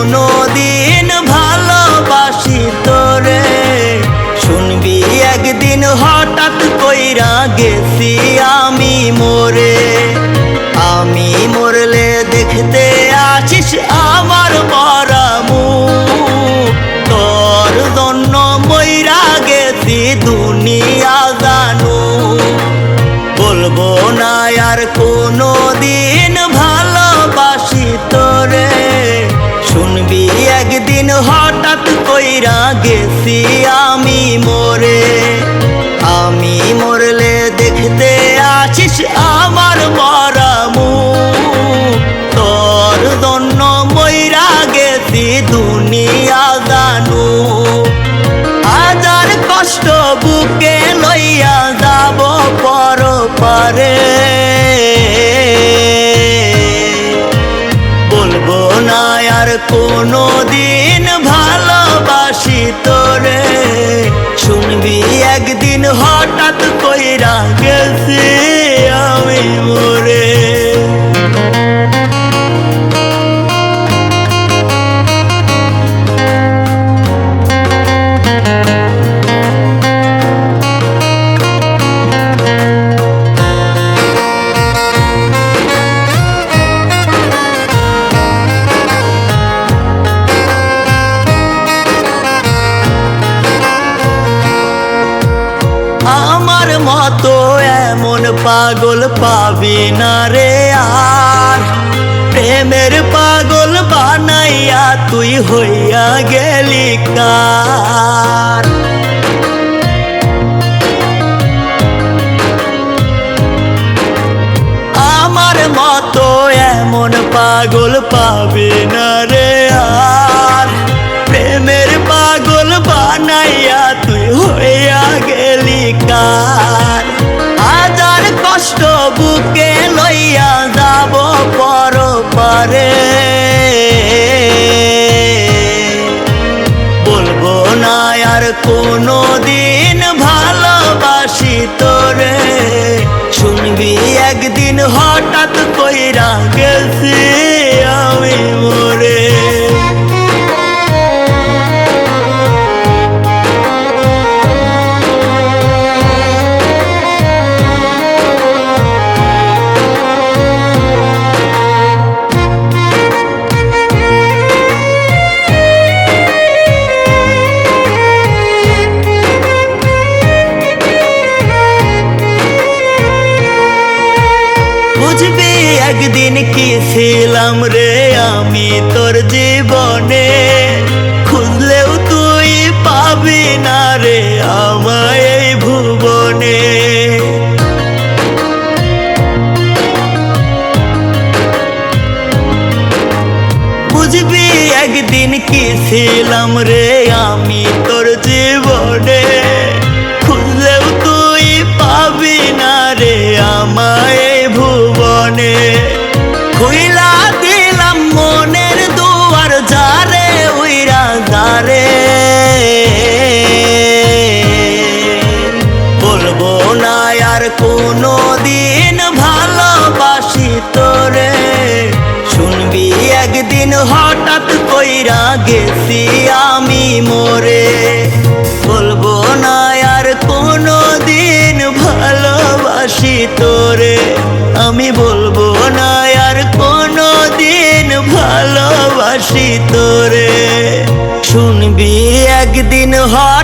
কোনো দিন ভালোবাসি তোরে। শুনবি একদিন হঠাৎ কইরা গেছি আমি মোরে। আমি মরলে দেখতে আছিস আমার মরামু তোর জন্য মইরা গেছি দুনিয়া জানু। বলব না আর কোনো দিন কইরা গেছি আমি মোরে। আমি মরলে দেখতে আছিস আমার মরামু তোর জন্য মইরা গেছি দুনিয়া জানু। হাজার কষ্ট বুকে লইয়া যাব পর পারে। বলব না আর কোনো দিন ভালোবাসি একদিন আমার মতো এমন পাগল পাবি না রে আর প্রেমের পাগল বানাইয়া তুই হইয়া গেলি কার আমার মতো এমন পাগল পাবে না রে আর প্রেমের পাগল বানাইয়া তুই হইয়া গেলি কার হাজার কষ্ট বুকে লইয়া যাব পর পারে বলব না আর কোনো দিন ভালোবাসি তোরে। শুনবি একদিন হঠাৎ কইরা গেছি। বুঝবি একদিন কি ছিলাম রে আমি তোর জীবনে? খুঁজলেও তুই পাবি না রে আমায় এই ভুবনে। বুঝবি একদিন কি ছিলাম রে আমি তোর জীবনে? কোনো দিন ভালোবাসি তোরে। শুনবি একদিন হঠাৎ কইরা গেছি আমি মোরে। বলব না আর কোনো দিন ভালোবাসি তোরে। আমি বলব না আর কোনো দিন ভালোবাসি তোরে। শুনবি একদিন করে